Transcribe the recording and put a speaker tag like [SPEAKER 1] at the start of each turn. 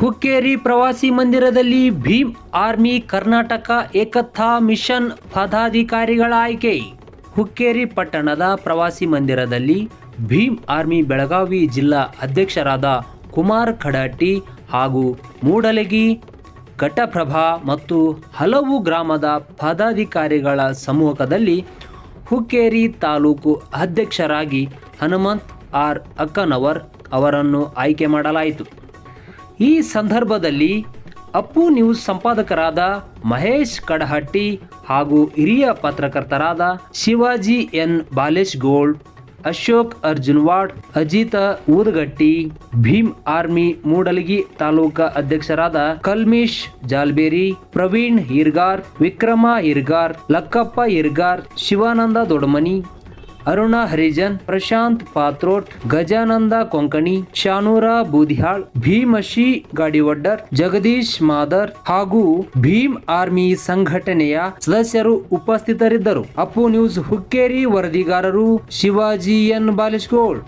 [SPEAKER 1] ಹುಕ್ಕೇರಿ ಪ್ರವಾಸಿ ಮಂದಿರದಲ್ಲಿ ಭೀಮ್ ಆರ್ಮಿ ಕರ್ನಾಟಕ ಏಕತಾ ಮಿಷನ್ ಪದಾಧಿಕಾರಿಗಳ ಆಯ್ಕೆ. ಹುಕ್ಕೇರಿ ಪಟ್ಟಣದ ಪ್ರವಾಸಿ ಮಂದಿರದಲ್ಲಿ ಭೀಮ್ ಆರ್ಮಿ ಬೆಳಗಾವಿ ಜಿಲ್ಲಾ ಅಧ್ಯಕ್ಷರಾದ ಕುಮಾರ್ ಖಡಾಟಿ ಹಾಗೂ ಮೂಡಲಗಿ, ಘಟಪ್ರಭಾ ಮತ್ತು ಹಲವು ಗ್ರಾಮದ ಪದಾಧಿಕಾರಿಗಳ ಸಮ್ಮುಖದಲ್ಲಿ ಹುಕ್ಕೇರಿ ತಾಲೂಕು ಅಧ್ಯಕ್ಷರಾಗಿ ಹನುಮಂತ್ ಆರ್ ಅಕ್ಕನವರ್ ಅವರನ್ನು ಆಯ್ಕೆ ಮಾಡಲಾಯಿತು. ಈ ಸಂದರ್ಭದಲ್ಲಿ ಅಪ್ಪು ನ್ಯೂಸ್ ಸಂಪಾದಕರಾದ ಮಹೇಶ್ ಕಡಹಟ್ಟಿ ಹಾಗೂ ಹಿರಿಯ ಪತ್ರಕರ್ತರಾದ Shivaji N Balesh gold Ashok Arjunwad Ajita Udagatti, Bhim army Mudalagi taluka ಅಧ್ಯಕ್ಷರಾದ ಕಲ್ಮೀಶ್ ಜಾಲ್ಬೇರಿ, ಪ್ರವೀಣ್ ಹಿರ್ಗಾರ್, ವಿಕ್ರಮ ಹಿರ್ಗಾರ್, ಲಕ್ಕಪ್ಪ ಹಿರ್ಗಾರ್, ಶಿವಾನಂದ ದೊಡಮನಿ ಅರುಣ ಹರಿಜನ್, ಪ್ರಶಾಂತ್ ಪಾತ್ರೋಟ್, ಗಜಾನಂದ ಕೊಂಕಣಿ, ಶಾನೂರ ಬೂದಿಹಾಳ್, ಭೀಮಶಿ ಗಾಡಿವಡ್ಡರ್, ಜಗದೀಶ್ ಮಾದರ್ ಹಾಗೂ ಭೀಮ್ ಆರ್ಮಿ ಸಂಘಟನೆಯ ಸದಸ್ಯರು ಉಪಸ್ಥಿತರಿದ್ದರು. ಅಪ್ಪು ನ್ಯೂಸ್ ಹುಕ್ಕೇರಿ ವರದಿಗಾರರು ಶಿವಾಜಿ ಎನ್. ಬಾಲೇಶ್ಗೋಳ್